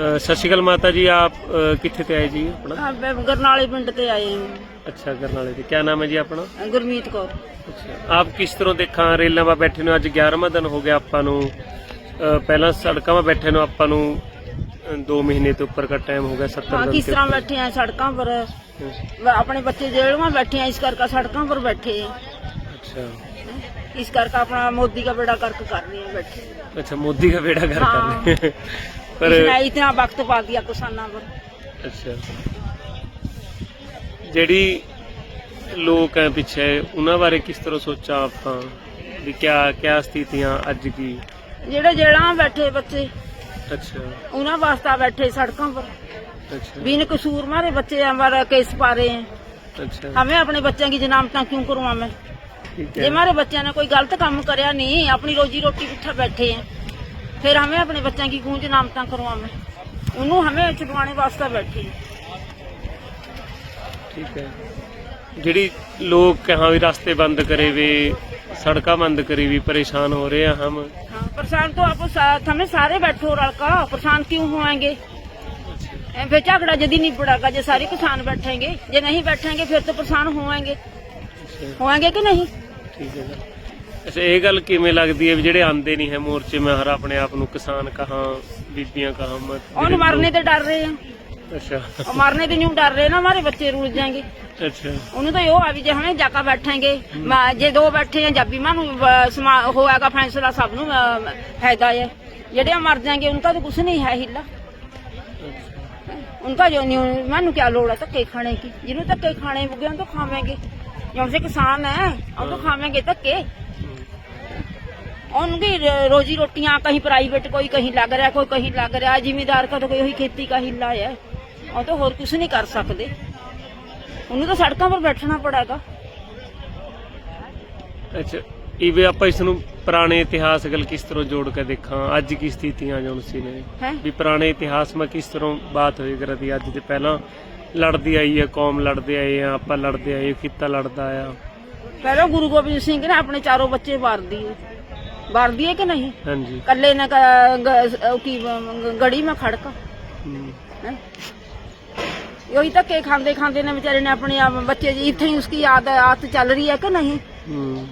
ਅ, ਸਤਿ ਸ਼੍ਰੀ ਅਕਾਲ ਮਾਤਾ ਜੀ ਆਪ ਅ, ਕਿੱਥੇ ਤੇ ਆਏ ਜੀ ਆਪਣਾ? ਹਾਂ ਮੈਂ ਗਰਨਾਲੇ ਪਿੰਡ ਤੇ ਆਏ ਅੱਛਾ ਕਰਨਾਲੇ ਤੇ। ਕੀ ਨਾਮ ਹੈ ਜੀ ਆਪਣਾ? ਹਾਂ ਗੁਰਮੀਤ ਕੌਰ। ਅੱਛਾ ਆਪ ਕਿਸ ਤਰ੍ਹਾਂ ਦੇਖਾਂ ਰੇਲਾਂ 'ਮਾ ਬੈਠੇ ਨੂੰ ਅੱਜ 11ਵਾਂ ਦਿਨ ਹੋ ਗਿਆ ਆਪਾਂ ਨੂੰ। ਅ, ਪਹਿਲਾਂ ਸੜਕਾਂ 'ਮਾ ਬੈਠੇ ਨੂੰ ਆਪਾਂ ਨੂੰ 2 ਮਹੀਨੇ ਤੋਂ ਉੱਪਰ ਦਾ ਟਾਈਮ ਹੋ ਗਿਆ 70 ਹਾਂ ਦਿਨ ਕਿਸ ਤਰ੍ਹਾਂ। ਬੈਠੇ ਆ ਸੜਕਾਂ ਪਰ? ਵਾ- ਆਪਣੇ ਬੱਚੇ ਜੇਲ੍ਹਾਂ ਬੈਠੇ ਆ ਇਸ ਕਰਕੇ ਸੜਕਾਂ ਪਰ ਬੈਠੇ ਆ। ਅੱਛਾ। ਇਸ ਕਰਕੇ ਆਪਣਾ ਮੋਦੀ ਦਾ ਬੇੜਾ ਕਰਕ ਕਰ ਰਹੇ ਆ बैठे अच्छा मोदी का बेड़ा घर हाँ। कर रहे हैं। पर इसने इतना वक्त पा दिया किसानों पर ਅੱਛਾ ਜਿਹੜੀ ਲੋਕ ਹੈ ਪਿੱਛੇ ਉਹਨਾਂ ਬਾਰੇ ਕਿਸ ਤਰ੍ਹਾਂ ਸੋਚਾਂ ਆਪਾਂ ਵੀ ਕਿਆ ਕਿਆ ਸਥਿਤੀਆਂ ਅੱਜ ਕੀ ਜਿਹੜੇ ਜੇਲ੍ਹਾਂ ਬੈਠੇ ਬੱਚੇ ਅੱਛਾ ਉਹਨਾਂ ਵਾਸਤੇ बैठे सड़कों पर अच्छा बिन कसूर हमारे बच्चे हमारा केस पा रहे हैं अच्छा हमें अपने बच्चों की जनामता क्यों करवावे ठीक ਜੇ है हमारे बच्चों ने कोई गलत काम करिया नहीं अपनी रोजी रोटी उठा बैठे हैं फिर हमें अपने बच्चों की गूंज नामता करवावे उन्होंने हमें छुड़वाने वास्ते बैठे हैं ਠੀਕ ਹੈ ਜਿਹੜੀ ਲੋਕ ਕਹਾਂ ਵੀ ਰਸਤੇ ਬੰਦ ਕਰੇ ਵੇ ਸੜਕਾਂ ਬੰਦ ਕਰੀ ਵੀ ਪਰੇਸ਼ਾਨ ਹੋ ਰਹੇ ਆ ਹਮ हाँ परेशान तो आप साथ हमें सारे बैठो रलका परेशान क्यों होएंगे ए, फिर झगड़ा यदि नहीं पड़ेगा जो सारे किसान बैठेंगे जो नहीं बैठेंगे फिर तो परेशान होएंगे ਅੱਛਾ होएंगे कि नहीं ਠੀਕ ਹੈ ਜੀ। ਅੱਛਾ ਇਹ ਗੱਲ ਕਿਵੇਂ ਲੱਗਦੀ ਹੈ ਵੀ ਜਿਹੜੇ ਆਂਦੇ ਨਹੀਂ ਹੈ ਮੋਰਚੇ ਮੈਂ ਹਰ ਆਪਣੇ ਆਪ ਨੂੰ ਕਿਸਾਨ ਕਹਾਂ ਬੀਬੀਆਂ ਕਹਾਂ ਮਤ और मरने तो डर रहे हैं ਅੱਛਾ और मरने तो नहीं डर रहे ना हमारे बच्चे रुल जाएंगे ਅੱਛਾ ਉਹਨੂੰ ਤਾਂ ਇਹ ਆ ਵੀ ਜੇ ਹਮੇ ਜਾਕਾ ਬੈਠਾਂਗੇ ਮੈਂ- ਜੇ ਦੋ ਬੈਠੇ ਆ ਜੱਬੀ ਮਾਨੂੰ ਹੋਏਗਾ ਫੈਸਲਾ ਸਭ ਨੂੰ ਅਹ, ਫਾਇਦਾ ਹੈ ਜਿਹੜੇ ਮਰ ਜਾਣਗੇ ਉਨਕਾ ਤਾਂ ਕੁਛ ਨਹੀਂ ਹੈ ਹਿੱਲਾ उनका जो नहीं मानू क्या लोड़ है धक्के खाने की जिन्हों धक्के खाने होंगे हम तो खावेंगे जो हमसे किसान है हम तो खावेंगे धक्के उनकी रो- रोजी रोटियां कहीं प्राइवेट कोई कहीं लग रहा है कोई कहीं लग रहा है जिम्मेदार का तो कोई वही खेती का हिला है और तो और कुछ नहीं कर सकते उन्हें तो सड़कों पर बैठना पड़ेगा ਅੱਛਾ ਇਹ ਵੀ ਆਪਾਂ ਇਸ ਨੂੰ ਪੁਰਾਣੇ ਇਤਿਹਾਸ ਗੱਲ ਕਿਸ ਤਰ੍ਹਾਂ ਜੋੜ ਕੇ ਦੇਖਾਂ ਅੱਜ ਕੀ ਸਥਿਤੀਆਂ ਜੁਣ ਸੀ ਨੇ ਹੈ ਵੀ ਪੁਰਾਣੇ ਇਤਿਹਾਸ ਮੈਂ ਕਿਸ ਤਰ੍ਹਾਂ ਬਾਤ ਹੋਈ ਕਰਦੀ ਅੱਜ ਦੇ ਪਹਿਲਾਂ ਲੜਦੀ ਆਈ ਹੈ ਕੌਮ ਲੜਦੇ ਆਏ ਆ ਆਪਾਂ ਲੜਦੇ ਆਏ ਕੀਤਾ ਲੜਦਾ ਆ। ਪਹਿਲਾਂ ਗੁਰੂ ਗੋਬਿੰਦ ਸਿੰਘ ਨੇ ਆਪਣੇ ਚਾਰੋਂ ਬੱਚੇ ਵਾਰਦੀ ਵਾਰਦੀ ਹੈ ਕਿ ਨਹੀਂ? ਹਾਂਜੀ। ਕੱਲੇ ਨੇ ਕੀ ਗੜੀ ਮੈਂ ਖੜਕਾ। ਹਮ, ਹੈਂ। ਉਹੀ ਤਾਂ ਖਾਂਦੇ ਖਾਂਦੇ ਨੇ ਵਿਚਾਰੇ ਨੇ ਆਪਣੇ ਬੱਚੇ ਜੀ ਇੱਥੇ ਹੀ ਉਸकी ਆਦਤ ਆਦਤ ਚੱਲ ਰਹੀ ਹੈ ਕਿ ਨਹੀਂ? ਹਮ,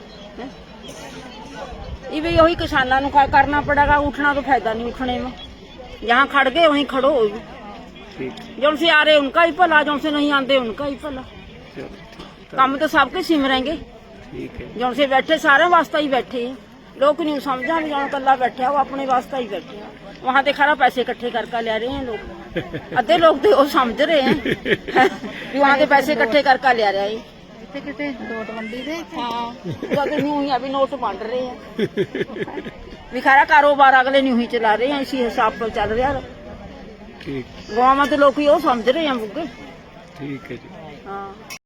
ਇਹ ਵੀ ਉਹੀ ਕਿਸਾਨਾਂ ਨੂੰ ਕ- ਕਰਨਾ ਪੜੇਗਾ ਉਠਣਾ ਤਾਂ ਫਾਇਦਾ ਨਹੀਂ ਉਠਣੇ ਮਾ ਜਹਾਂ ਖੜ ਗਏ ਵਹੀਂ ਖੜੋ जो से आ रहे उनका ही भला जो से नहीं आते उनका ही भला ਚਲੋ, ਠੀਕ काम तो सबके सिमरेंगे ਠੀਕ ਹੈ जो से बैठे सारे वास्ते ही बैठे हैं लोग नहीं समझा भी जो कल्ला बैठे हैं, वो अपने वास्ते ही बैठे हैं वहाँ ते खरा पैसे इकट्ठे करके ले रहे हैं लोग अद्धे लोग तो वो समझ रहे हैं भी वहाँ ते पैसे इकट्ठे करके ले रहे हैं ਕਿਤੇ ਕਿਤੇ ਨੋਟਬੰਦੀ ਦੇ हाँ वो तो यूं ही अभी नोट बन रहे हैं भी खरा कारोबार अगले न्यू ही चला रहे हैं इसी हिसाब पर चल रहा है ਠੀਕ। ਗਾਵਾਂ ਤੇ ਲੋਕੀ ਉਹ ਸਮਝ ਰਹੇ ਆ ਬੁੱਗੇ। ਠੀਕ ਹੈ ਜੀ। ਹਾਂ।